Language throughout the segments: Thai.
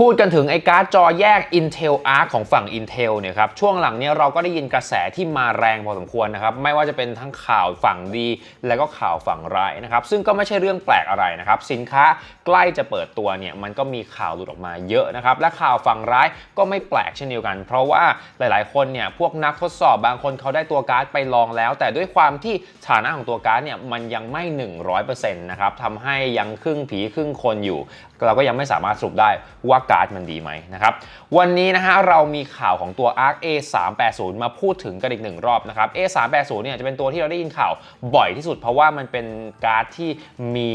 พูดกันถึงไอ้การ์ดจอแยก Intel Arc ของฝั่ง Intel เนี่ยครับช่วงหลังเนี้เราก็ได้ยินกระแสที่มาแรงพอสมควรนะครับไม่ว่าจะเป็นทั้งข่าวฝั่งดี และก็ข่าวฝั่งร้ายนะครับซึ่งก็ไม่ใช่เรื่องแปลกอะไรนะครับสินค้าใกล้จะเปิดตัวเนี่ยมันก็มีข่าวหลุดออกมาเยอะนะครับและข่าวฝั่งร้ายก็ไม่แปลกเช่นเดียวกัน เพราะว่าหลายๆ คนเนี่ยพวกนักทดสอบบางคนเขาได้ตัวการ์ดไปลองแล้ว แต่ด้วยความที่ฐานะของตัวการ์ดเนี่ยมันยังไม่ 100%นะครับทำให้ยังครึ่งผีครึ่งคนอยู่ เราก็ยังไม่สามารถสรุปได้ว่าการ์ดมันดีไหมนะครับ วันนี้นะฮะเรามีข่าวของตัว ARC A380 มาพูดถึงกันอีกหนึ่งรอบนะครับ A380 เนี่ยจะเป็นตัวที่เราได้ยินข่าวบ่อยที่สุด เพราะว่ามันเป็นการ์ดที่มี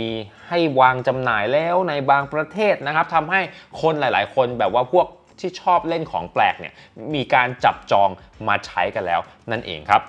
ให้วางจำหน่ายแล้วในบางประเทศนะครับทำให้คนหลาย ๆ คนแบบว่าพวก ที่ชอบเล่นของแปลกเนี่ยมีการจับจองมาใช้กันแล้วนั่นเองครับ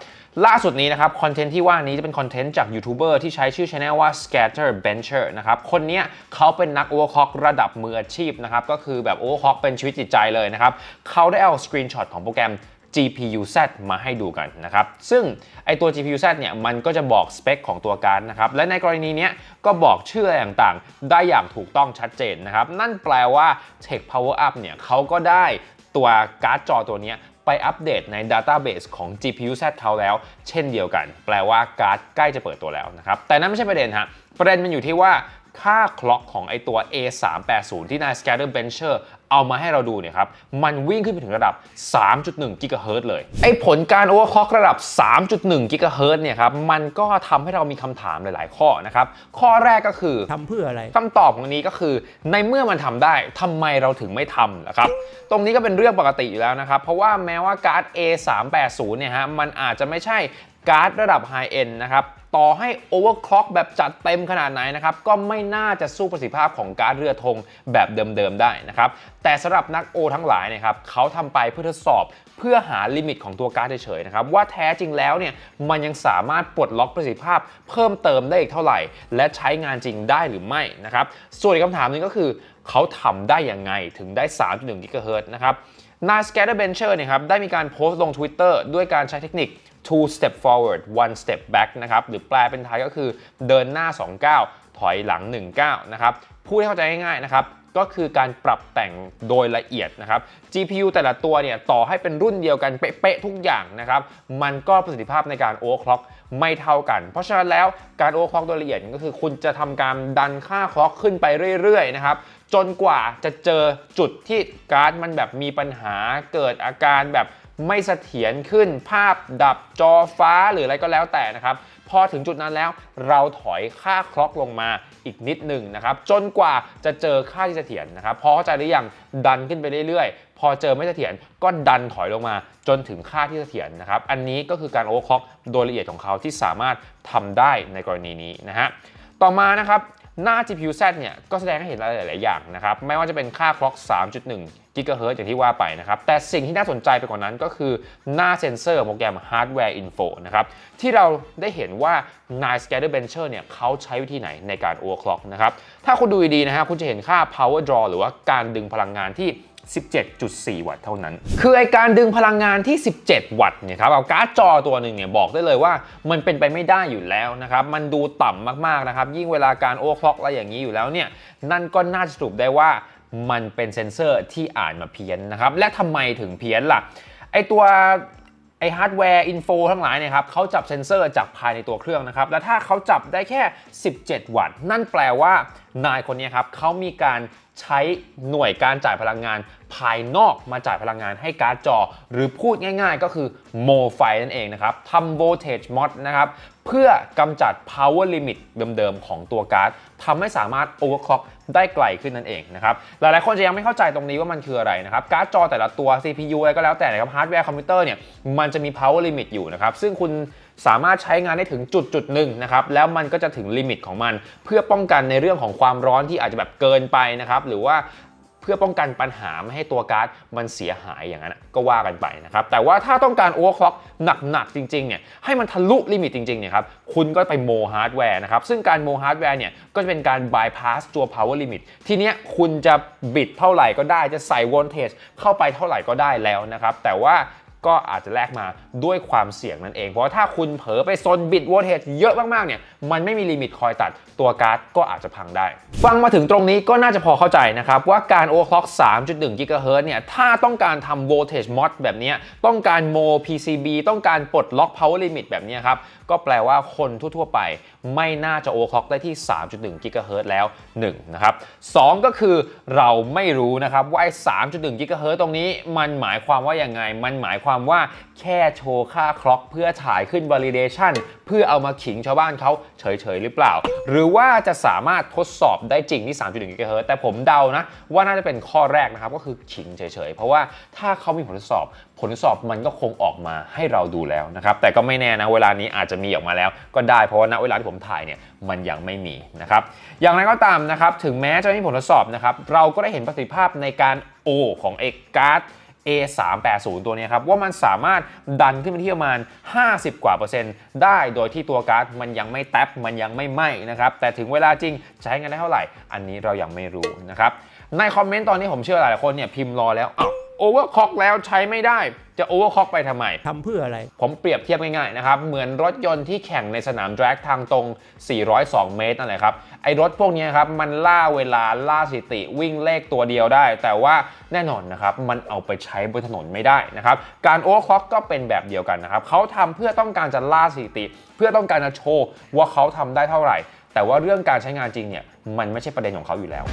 ล่าสุดนี้นะครับคอนเทนต์ที่ว่านี้จะเป็นคอนเทนต์จากยูทูบเบอร์ที่ใช้ชื่อช anel ว่า Scatter Bencher นะครับคนเนี้ยเขาเป็นนักโอเวอร์คล็อกระดับมืออาชีพนะครับก็คือแบบโอเวอร์คล็อกเป็นชีวิตจิตใจเลยนะครับเขาได้เอาสกรีนช็อตของโปรแกรม GPU-Z มาให้ดูกันนะครับ ซึ่งไอตัว GPU-Z เนี่ยมันก็จะบอกสเปคของตัวการ์ดนะครับ และในกรณีนี้ก็บอกชื่ออะไรต่างๆ ได้อย่างถูกต้องชัดเจนนะครับ นั่นแปลว่า Tech Power Up เนี่ยเขาก็ได้ตัวการ์ดจอตัวนี้ไปอัปเดตใน Database ของ GPU-Z เขาแล้ว เช่นเดียวกัน แปลว่าการ์ดใกล้จะเปิดตัวแล้วนะครับ แต่นั่นไม่ใช่ประเด็นฮะประเด็นมันอยู่ที่ว่าค่าคล็อกของไอตัว A380 ที่นาย Scatter Bencher เอามาให้เราดูเนี่ยครับ มันวิ่งขึ้นไปถึงระดับ 3.1 GHz เลย ไอผลการ overclock ระดับ 3.1 GHz เนี่ยครับ มันก็ทำให้เรามีคำถามหลาย ๆ ข้อนะครับ ข้อแรกก็คือทำเพื่ออะไรคำตอบของอันนี้ก็คือ ในเมื่อมันทำได้ทำไมเราถึงไม่ทำนะครับ ตรงนี้ก็เป็นเรื่องปกติอยู่แล้วนะครับ เพราะว่าแม้ว่าการ์ด A380 เนี่ยฮะ มันอาจจะไม่ใช่การ์ดระดับไฮเอ็นนะครับต่อให้ overclock แบบจัดเต็มขนาดไหนนะครับ ก็ไม่น่าจะสู้ประสิทธิภาพของการ์ดเรือธงแบบเดิมๆได้นะครับแต่สำหรับนักโอทั้งหลายเนะครับเขาทำไปเพื่อทดสอบเพื่อหาลิมิตของตัวการ์ดเฉยๆนะครับว่าแท้จริงแล้วเนี่ยมันยังสามารถปลดล็อกประสิทธิภาพ เพิ่มเติมได้อีกเท่าไหร่ และใช้งานจริงได้หรือไม่นะครับส่วนอีกคำถามนึงก็คือเขาทำได้ยังไงถึงได้ 3.1 GHz นะครับนาย Scatter Bencher เนี่ยครับได้มีการโพสต์ลง Twitter ด้วยการใช้เทคนิค two step forward one step back นะครับหรือแปลเป็นไทยก็คือเดินหน้า2ก้าวถอยหลัง1ก้าวนะครับพูดให้เข้าใจง่ายๆนะครับ ก็คือการปรับแต่งโดยละเอียดนะครับ GPU แต่ละตัวเนี่ยต่อให้เป็นรุ่นเดียวกันเป๊ะๆทุกอย่างนะครับ มันก็ประสิทธิภาพในการโอเวอร์คล็อกไม่เท่ากัน เพราะฉะนั้นแล้วการ overclock โดยละเอียดก็คือคุณจะทำการดันค่า clock ขึ้นไปเรื่อยๆนะครับจนกว่าจะเจอจุดที่การ์ดมันแบบมีปัญหาเกิดอาการแบบไม่เสถียรขึ้นภาพดับจอฟ้าหรืออะไรก็แล้วแต่นะครับ พอถึงจุดนั้นแล้วเราถอยค่าคล็อกลงมาอีกนิดหนึ่งนะครับ จนกว่าจะเจอค่าที่เสถียรนะครับพอเข้าใจหรือยังดันขึ้นไปเรื่อยๆ พอเจอไม่เสถียรก็ดันถอยลงมาจนถึงค่าที่เสถียรนะครับ อันนี้ก็คือการโอเวอร์คล็อกโดยละเอียดของเขาที่สามารถทำได้ในกรณีนี้นะฮะ ต่อมานะครับหน้า GPU-Z เนี่ยก็แสดงให้เห็นอะไรหลาย ๆ อย่างนะครับ ไม่ว่าจะเป็นค่าคล็อก 3.1 GHz อย่างที่ว่าไปนะครับ แต่สิ่งที่น่าสนใจไปกว่านั้นก็คือหน้าเซ็นเซอร์โปรแกรม Hardware Info นะครับ ที่เราได้เห็นว่า Nine Scatter Bencher เนี่ยเขาใช้วิธีไหนในการ overclock นะครับ ถ้าคุณดูดี ๆ นะฮะคุณจะเห็นค่า power draw หรือว่าการดึงพลังงานที่ 17.4 วัตต์เท่านั้น คือไอการดึงพลังงานที่ 17 วัตต์เนี่ยครับเอาการ์ดจอตัวหนึ่งเนี่ยบอกได้เลยว่ามันเป็นไปไม่ได้อยู่แล้วนะครับ มันดูต่ำมากๆนะครับ ยิ่งเวลาการโอเวอร์คล็อกอะไรอย่างนี้อยู่แล้วเนี่ย นั่นก็น่าจะสรุปได้ว่ามันเป็นเซนเซอร์ที่อ่านมาเพี้ยนนะครับ และทำไมถึงเพี้ยนล่ะ ไอตัวไอฮาร์ดแวร์อินโฟทั้งหลายเนี่ยครับเขาจับเซนเซอร์จากภายในตัวเครื่องนะครับ และถ้าเขาจับได้แค่ 17 วัตต์ นั่นแปลว่านายคนนี้ครับเขามีการ ใช้หน่วยการจ่ายพลังงานภายนอกมาจ่ายพลังงานให้การ์ดจอ หรือพูดง่ายๆ ก็คือโมไฟนั่นเองนะครับทำ voltage mod นะครับเพื่อกำจัด power limit เดิมๆ ของตัวการ์ดทำให้สามารถ overclock ได้ไกลขึ้นนั่นเองนะครับหลายๆคนจะยังไม่เข้าใจตรงนี้ว่ามันคืออะไรนะครับการ์ดจอแต่ละตัว CPU อะไรก็แล้วแต่นะครับฮาร์ดแวร์คอมพิวเตอร์เนี่ยมันจะมี power limit อยู่นะครับซึ่งคุณ สามารถใช้งานได้ถึงจุดจุดหนึ่งนะครับแล้วมันก็จะถึงลิมิตของมัน เพื่อป้องกันในเรื่องของความร้อนที่อาจจะแบบเกินไปนะครับหรือว่าเพื่อป้องกันปัญหาไม่ให้ตัวการ์ดมันเสียหายอย่างนั้นก็ว่ากันไปนะครับแต่ว่าถ้าต้องการโอเวอร์คล็อกหนักๆจริงๆเนี่ยให้มันทะลุลิมิตจริงๆเนี่ยครับคุณก็ไปโมฮาร์ดแวร์นะครับซึ่งการโมฮาร์ดแวร์เนี่ยก็จะเป็นการบายพาสตัว power limit ทีเนี้ยคุณจะบิดเท่าไหร่ก็ได้จะใส่ voltage เข้าไปเท่าไหร่ก็ได้แล้วนะครับแต่ว่า ก็อาจจะแลกมาด้วยความเสี่ยงนั่นเอง เพราะว่าถ้าคุณเผลอไปซนบิตโวลเทจเยอะมากๆเนี่ยมันไม่มีลิมิตคอยตัดตัวการ์ดก็อาจจะพังได้ ฟังมาถึงตรงนี้ก็น่าจะพอเข้าใจนะครับว่าการ overclock 3.1 GHz เนี่ยถ้าต้องการทำ voltage mod แบบนี้ต้องการ mo PCB ต้องการปลดล็อก power limit แบบนี้ครับก็แปลว่าคนทั่วๆไป ไม่น่าจะ overclock ได้ที่ 3.1 GHz แล้ว 1 นะครับ 2 ก็คือเราไม่รู้นะครับว่าไอ้3.1 GHz ตรงนี้มันหมายความว่าอยังไงมันหมายความว่าแค่โชว์ค่าคล็อกเพื่อถ่ายขึ้น validation เพื่อเอามาขิงชาวบ้านเขาเฉยๆ หรือเปล่า หรือว่าจะสามารถทดสอบได้จริงที่ 3.1 GHz แต่ผมเดานะ ว่าน่าจะเป็นข้อแรกนะครับ ก็คือขิงเฉยๆ เพราะว่าถ้าเขามีผลทดสอบ ผลสอบมันก็คงออกมาให้เราดูแล้วนะครับ แต่ก็ไม่แน่นะ เวลานี้อาจจะมีออกมาแล้ว ก็ได้เพราะว่าณเวลาที่ผมถ่ายเนี่ยมันยังไม่มีนะครับอย่างไรก็ตามนะครับถึงแม้จะไม่มีผลทดสอบนะครับเราก็ได้เห็นประสิทธิภาพในการโอของเอกการ์ด A380 ตัวนี้ครับ ว่ามันสามารถดันขึ้นไปที่ประมาณ 50 กว่าเปอร์เซ็นต์ได้โดยที่ตัวการ์ดมันยังไม่แท็บมันยังไม่ไหม้นะครับ แต่ถึงเวลาจริงใช้งานได้เท่าไหร่ อันนี้เรายังไม่รู้นะครับในคอมเมนต์ตอนนี้ผมเชื่อหลายคนเนี่ยพิมพ์รอแล้วอ้าว โอเวอร์คล็อกแล้วใช้ไม่ได้จะโอเวอร์คล็อกไปทำไมทำเพื่ออะไร ผมเปรียบเทียบง่ายๆนะครับ เหมือนรถยนต์ที่แข่งในสนามแดรกทางตรง 402 เมตรนั่นแหละครับ ไอ้รถพวกนี้ครับ มันล่าเวลาล่าสถิติวิ่งเลขตัวเดียวได้ แต่ว่าแน่นอนนะครับ มันเอาไปใช้บนถนนไม่ได้นะครับ การโอเวอร์คล็อกก็เป็นแบบเดียวกันนะครับเขาทำเพื่อต้องการจะล่าสถิติ เพื่อต้องการจะโชว์ว่าเขาทำได้เท่าไหร่ แต่ว่าเรื่องการใช้งานจริงเนี่ยมันไม่ใช่ประเด็นของเขาอยู่แล้ว